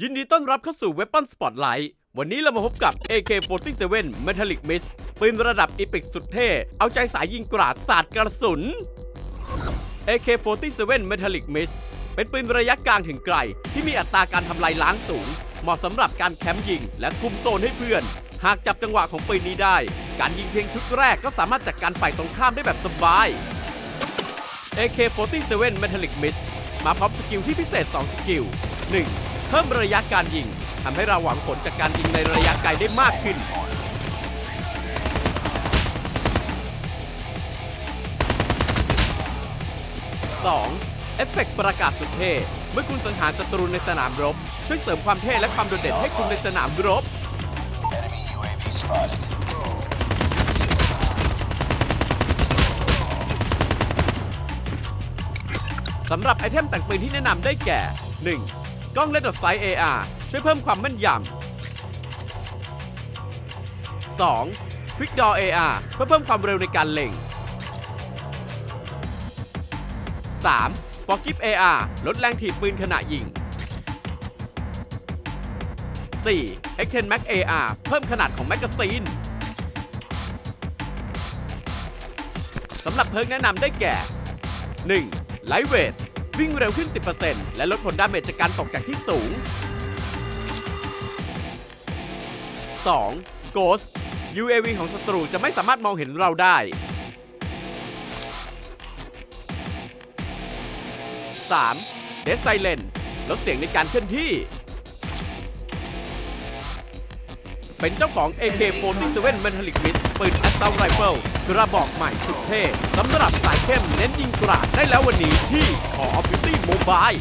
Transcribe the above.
ยินดีต้อนรับเข้าสู่ Weapon Spotlight วันนี้เรามาพบกับ AK47 Metallic Mist ปืนระดับอีพิกสุดเท่ เอาใจสายยิงกราดสาดกระสุน AK47 Metallic Mist เป็นปืนระยะกลางถึงไกล ที่มีอัตราการทำลายล้างสูง เหมาะสำหรับการแคมป์ยิง และคุมโซนให้เพื่อน หากจับจังหวะของปืนนี้ได้ การยิงเพียงชุดแรกก็สามารถจัดการฝ่ายตรงข้ามได้แบบสบาย AK47 Metallic Mist มาพร้อมสกิลที่พิเศษ 2 สกิล 1. เพิ่มระยะการยิงทำให้เราหวังผลจากการยิงในระยะไกลได้มากขึ้น 2. เอฟเฟกต์ประกาศสุดเท่ เมื่อคุณสังหารศัตรูในสนามรบ ช่วยเสริมความเท่และความโดดเด่นให้คุณในสนามรบ สำหรับไอเทมแต่งปืนที่แนะนำได้แก่ 1. กล้องเลดดอทไซส์ AR ช่วยเพิ่มความแม่นยำ 2. Quick Draw AR เพื่อเพิ่มความเร็วในการเล็ง 3. Forgive AR ลดแรงถีบปืนขณะยิง 4. X10 Max AR เพิ่มขนาดของแมกกาซีนสำหรับเพิร์กแนะนำได้แก่ 1. ไลท์เวิ่งเร็วขึ้น 10%และลดผลดาเมจจากการตกจากที่สูง 2. Ghost UAV ของศัตรูจะไม่สามารถมองเห็นเราได้ 3. Dead Silent ลดเสียงในการเคลื่อนที่ เป็นเจ้าของ AK47 Metallic Mist ปืน Assault Rifle กระบอกใหม่สุดเท่สำหรับสายเข้มเน้นยิงกราดได้แล้ววันนี้ที่ขอ Beauty Mobile